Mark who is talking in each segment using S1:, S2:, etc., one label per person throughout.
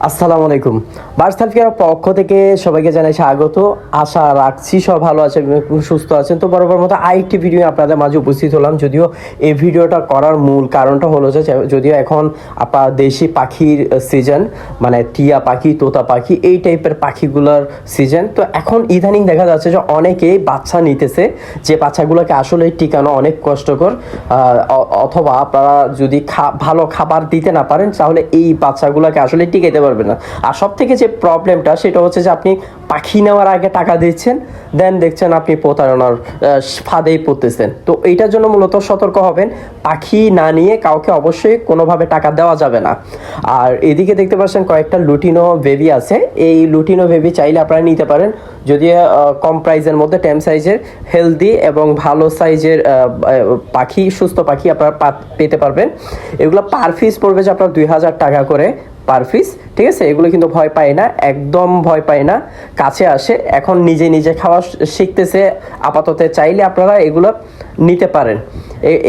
S1: আসসালামু আলাইকুম। Burst healthcare পক্ষ থেকে সবাইকে জানাই স্বাগত। আশা রাখছি সব ভালো আছেন সুস্থ আছেন। তো বরাবর মতো আরেকটি ভিডিও আপনাদের মাঝে উপস্থিত হলাম। যদিও এই ভিডিওটা করার মূল কারণটা হলো যে, যদিও এখন আপনার দেশি পাখির সিজন মানে টিয়া পাখি, তোতা পাখি, এই টাইপের পাখিগুলোর সিজন তো এখন ইদানিং দেখা যাচ্ছে যে অনেকেই বাচ্চা নিতেছে। যে বাচ্চাগুলোকে আসলে টিকানো অনেক কষ্টকর। অথবা আপনারা যদি খা- ভালো খাবার দিতে না পারেন, তাহলে এই বাচ্চাগুলোকে আসলে টিকাইতে পারবে না। আর সব থেকে যে প্রবলেমটা সেটা হচ্ছে যে আপনি পাখি নেওয়ার আগে টাকা দিচ্ছেন দেন দেখছেন আপনি প্রতারণার ফাঁদেই পড়তেছেন। তো এইটার জন্য মূলত সতর্ক হবেন, পাখি না নিয়ে কাউকে অবশ্যই কোনোভাবে টাকা দেওয়া যাবে না। আর এদিকে দেখতে পাচ্ছেন কয়েকটা লুটিনো বেবি আছে। এই লুটিনো বেবি চাইলে আপনারা নিতে পারেন, যদি কম প্রাইজের মধ্যে টেম সাইজের হেলদি এবং ভালো সাইজের পাখি, সুস্থ পাখি আপনারা পেতে পারবেন। এগুলো পার পিস পড়বে যে আপনার দুই হাজার টাকা করে। পার পিস ঠিক আছে? এগুলো কিন্তু ভয় পায় না, একদম ভয় পায় না। কাছে আসে, এখন নিজে নিজে খাওয়া শিখতেছে, আপাতত চাইলে আপনারা এগুলো নিতে পারেন।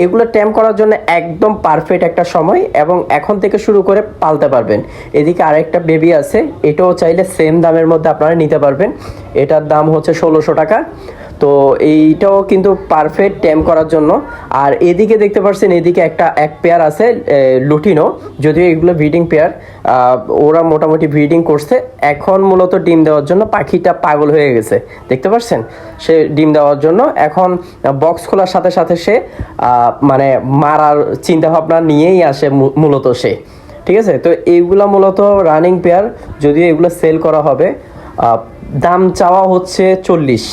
S1: এগুলো ট্যাম করার জন্য একদম পারফেক্ট একটা সময় এবং এখন থেকে শুরু করে পালতে পারবেন। এদিকে আরেকটা বেবি আছে, এটাও চাইলে সেম দামের মধ্যে আপনারা নিতে পারবেন। এটার দাম হচ্ছে ষোলোশো টাকা। তো এইটাও কিন্তু পারফেক্ট ট্যাম করার জন্য। আর এদিকে দেখতে পাচ্ছেন এদিকে একটা, এক পেয়ার আছে লুটিনো, যদিও এগুলো ব্রিডিং পেয়ার ওরা মোটামুটি ব্রিডিং করছে। এখন মূলত ডিম দেওয়ার জন্য পাখিটা পাগল হয়ে গেছে। দেখতে পাচ্ছেন সে ডিম দেওয়ার জন্য। এখন বক্স খোলার সাথে সাথে সে মানে মারার চিন্তা ভাবনা নিয়েই আসে মূলত সে। ঠিক আছে? তো এইগুলো মূলত রানিং পেয়ার যদিও এগুলো সেল করা হবে দাম চাওয়া হচ্ছে চল্লিশ।